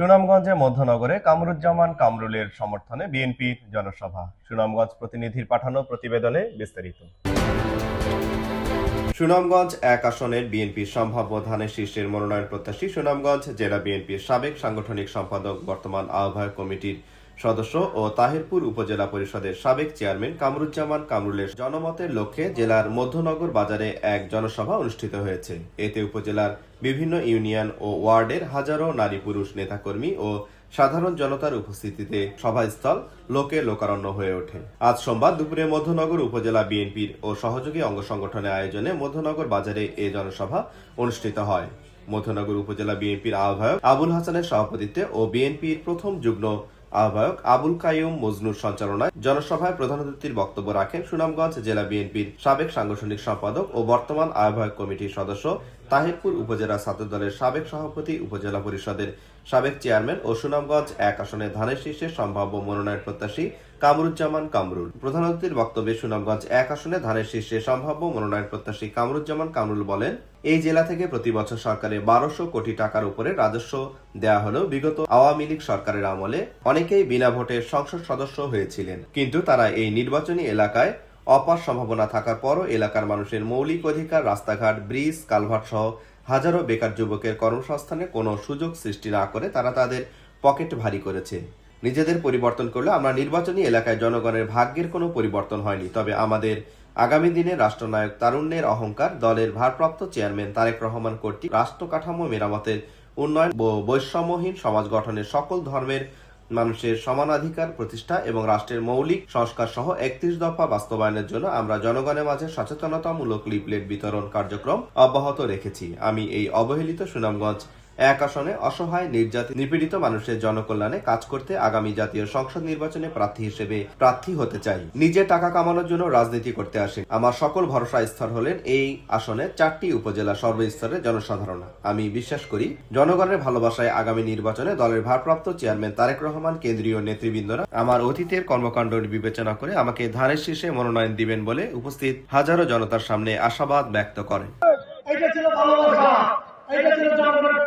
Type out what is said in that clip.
সুনামগঞ্জে মধ্যনগরে কামরুজ্জামান কামরুলের সমর্থনে বিএনপির জনসভা। সুনামগঞ্জ প্রতিনিধির পাঠানো প্রতিবেদনে বিস্তারিত। সুনামগঞ্জ এক আসনের বিএনপির সম্ভাব্য ধানের শীর্ষের মনোনয়ন প্রত্যাশী সুনামগঞ্জ জেলা বিএনপির সাবেক সাংগঠনিক সম্পাদক বর্তমান আহ্বায়ক কমিটির সদস্য ও তাহিরপুর উপজেলা পরিষদের সাবেক চেয়ারম্যান কামরুজ্জামান কামরুলের জনমতের লক্ষ্যে জেলার মধ্যনগর বাজারে এক জনসভা অনুষ্ঠিত হয়েছে। এতে উপজেলার বিভিন্ন ইউনিয়ন ও ওয়ার্ডের হাজারো নারী পুরুষ নেতাকর্মী ও সাধারণ জনতার উপস্থিতিতে সভাস্থল লোকে লোকারণ্য হয়ে ওঠে। আজ সোমবার দুপুরে মধ্যনগর উপজেলা বিএনপির ও সহযোগী অঙ্গ সংগঠনের আয়োজনে মধ্যনগর বাজারে এ জনসভা অনুষ্ঠিত হয়। মধ্যনগর উপজেলা বিএনপির আহ্বায়ক আবুল হাসানের সভাপতিত্বে ও বিএনপির প্রথম যুগ্ম আহ্বায়ক আবুল কাইম মজনুর সঞ্চালনায় জনসভায় প্রধান অতিথির বক্তব্য রাখেন সুনামগঞ্জ জেলা বিএনপির সাবেক সাংগঠনিক সম্পাদক ও বর্তমান আহ্বায়ক কমিটির সদস্য তাহিরপুর উপজেলা ছাত্র দলের সাবেক সভাপতি, উপজেলা পরিষদের সাবেক চেয়ারম্যান ও সুনামগঞ্জ এক আসনে ধানের শীর্ষে সম্ভাব্য মনোনয়ন প্রত্যাশী কামরুজ্জামান কামরুল। প্রধান অতিথির বক্তব্যে সুনামগঞ্জ এক আসনে ধানের শীর্ষে সম্ভাব্য মনোনয়ন প্রত্যাশী কামরুজ্জামান কামরুল বলেন, এই জেলা থেকে প্রতি বছর সরকারে বারোশো কোটি টাকার উপরে রাজস্ব দেয়া হলেও বিগত আওয়ামী লীগ সরকারের আমলে অনেকেই বিনা ভোটে সংসদ সদস্য হয়েছিলেন। কিন্তু তারা এই নির্বাচনী এলাকায় অপার সম্ভাবনা থাকার পরও এলাকার মানুষের মৌলিক অধিকার, রাস্তাঘাট, ব্রিজ, কালভার্ট সহ হাজারো বেকার যুবকের কর্মসংস্থানে কোনো সুযোগ সৃষ্টি না করে তারা তাদের পকেট ভারী করেছে। নিজেদের পরিবর্তন করলে আমরা নির্বাচনী এলাকায় জনগণের ভাগ্যের কোনো পরিবর্তন হয়নি। তবে আমাদের আগামী দিনে রাষ্ট্রনায়ক তারুণ্যের অহংকার, দলের ভারপ্রাপ্ত চেয়ারম্যান তারেক রহমান কর্তৃক রাষ্ট্র কাঠামো মেরামতের উন্নয়ন ও বৈষম্যহীন সমাজ গঠনের সকল ধর্মের মানুষের সমানাধিকার প্রতিষ্ঠা এবং রাষ্ট্রের মৌলিক সংস্কার সহ একত্রিশ দফা বাস্তবায়নের জন্য আমরা জনগণের মাঝে সচেতনতামূলক লিফলেট বিতরণ কার্যক্রম অব্যাহত রেখেছি। আমি এই অবহেলিত সুনামগঞ্জ এক আসনে অসহায় নির্যাতিত নিপীড়িত মানুষের জনকল্যাণে কাজ করতে আগামী জাতীয় সংসদ নির্বাচনে প্রার্থী হিসেবে প্রার্থী হতে চাই। নিজে টাকা কামানোর জন্য রাজনীতি করতে আসে। আমার সকল ভরসা স্তর হলেন এই আসনে চারটি উপজেলা সর্বস্তরের জনসাধারণ। আমি বিশ্বাস করি, জনগণের ভালোবাসায় আগামী নির্বাচনে দলের ভারপ্রাপ্ত চেয়ারম্যান তারেক রহমান, কেন্দ্রীয় নেতৃবৃন্দরা আমার অতীতের কর্মকাণ্ড বিবেচনা করে আমাকে ধানের শীর্ষে মনোনয়ন দিবেন বলে উপস্থিত হাজারো জনতার সামনে আশাবাদ ব্যক্ত করেন। এটা ছিল ভালোবাসা। এটা ছিল জনগণের